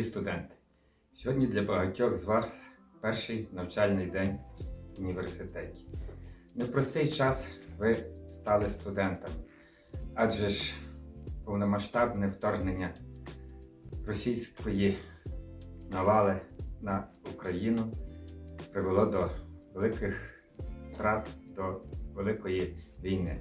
Дорогі студенти, сьогодні для багатьох з вас перший навчальний день в університеті. Непростий час ви стали студентами, адже ж повномасштабне вторгнення російської навали на Україну привело до великих втрат, до великої війни.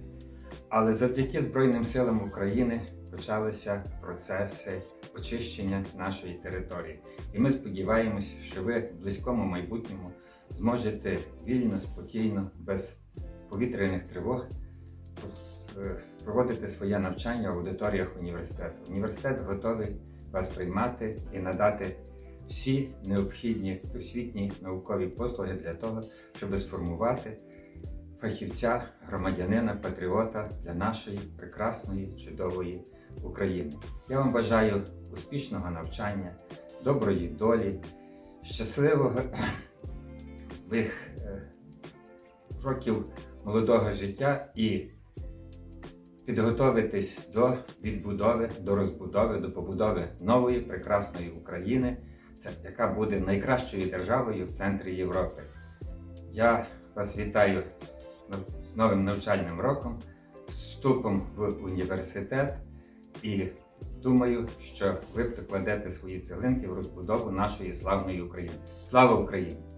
Але завдяки Збройним силам України почалися процеси очищення нашої території. І ми сподіваємось, що ви в близькому майбутньому зможете вільно, спокійно, без повітряних тривог проводити своє навчання в аудиторіях університету. Університет готовий вас приймати і надати всі необхідні освітні наукові послуги для того, щоб сформувати фахівця, громадянина, патріота для нашої прекрасної, чудової України. Я вам бажаю успішного навчання, доброї долі, щасливого вих е, років молодого життя і підготовитись до відбудови, до розбудови, до побудови нової прекрасної України, яка буде найкращою державою в центрі Європи. Я вас вітаю з з новим навчальним роком, з вступом в університет і думаю, що ви покладете свої цілинки в розбудову нашої славної України. Слава Україні!